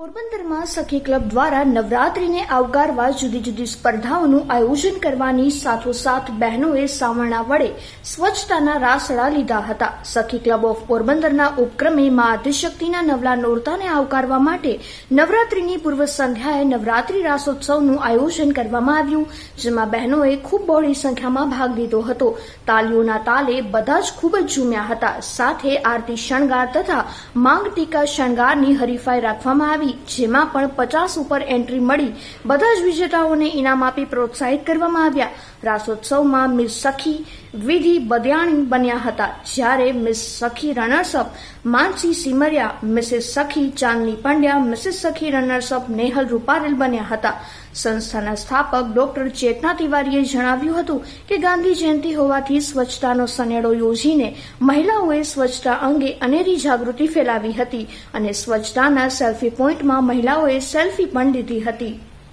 પોરબંદરમાં સખી ક્લબ દ્વારા નવરાત્રીને આવકારવા જુદી જુદી સ્પર્ધાઓનું આયોજન કરવાની સાથોસાથ બહેનોએ સાવરણા વડે સ્વચ્છતાના રાસડા લીધા હતા. સખી ક્લબ ઓફ પોરબંદરના ઉપક્રમે મા આદિશક્તિના નવલા નોરતાને આવકારવા માટે નવરાત્રીની પૂર્વ સંધ્યાએ નવરાત્રી રાસોત્સવનું આયોજન કરવામાં આવ્યું, જેમાં બહેનોએ ખૂબ બહોળી સંખ્યામાં ભાગ લીધો હતો. તાલીઓના તાલે બધા જ ખૂબ જ ઝૂમ્યા હતા. સાથે આરતી શણગાર તથા માંગ ટીકા શણગારની હરીફાઈ રાખવામાં આવી જેમાં પણ પચાસ ઉપર એન્ટ્રી મળી. બધા જ વિજેતાઓને ઇનામ આપી પ્રોત્સાહિત કરવામાં આવ્યા. રાસોત્સવમાં મિસ સખી વિધિ બદયાણી બન્યા હતા. જ્યારે મિસ સખી runners-up Mansi Simaria, Mrs Sakhi Chandni Pandya, Mrs Sakhi runners up Nehal Ruparel બન્યા હતા. સંસ્થાના સ્થાપક ડોક્ટર ચેતના તિવારીએ જણાવ્યું હતું કે ગાંધી જયંતિ હોવાથી સ્વચ્છતાનો સનેડો યોજીને મહિલાઓએ સ્વચ્છતા અંગે અનેરી જાગૃતિ ફેલાવી હતી અને સ્વચ્છતાના સેલ્ફી પોઈન્ટમાં મહિલાઓએ સેલ્ફી પણ લીધી હતી.